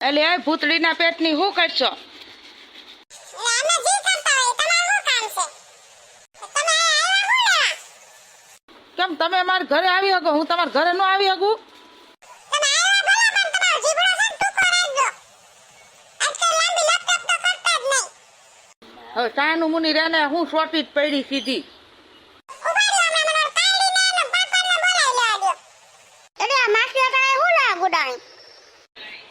એટલે એ ભૂતળીના પેટની શું કરશો? કામ તમે મારા ઘરે આવી શકો? હું તમારા ઘરે ન આવી શકું? હવે કાનું મુની રેને હું સોટી જ પડી સીધી.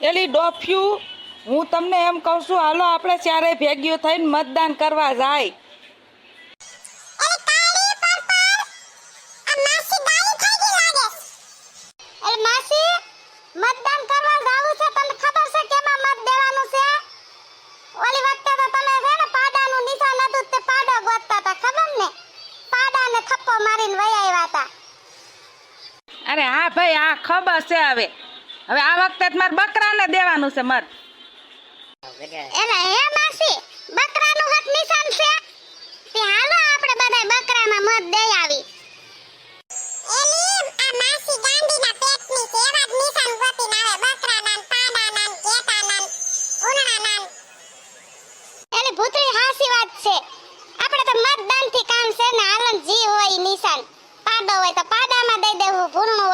એલી ડોફ્યું હું તમને એમ કહું છું હાલો આપણે ચારે ભેગીઓ થઈને મતદાન કરવા જાય. અરે હા ભાઈ આ ખબર છે હવે. હવે આ વખતે મારે બકરાને દેવાનું છે મત. એલા હે માસી બકરાનું હક નિશાન છે? તે હાલો આપણે બધાય બકરામાં મત દઈ આવી. એલી આ માસી ગાંડીના પેટની છે એવા જ નિશાન ગોતીને આવે બકરાના ને પાડાના ને ઘેટાના ને ઉનાળાના ને એલી ભૂતરી હાસી વાત છે. આપણે તો મતદાનથી કામ છે ને હાલન જી હોય નિશાન. પાડો હોય તો પાડામાં દઈ દેવું ભૂરણું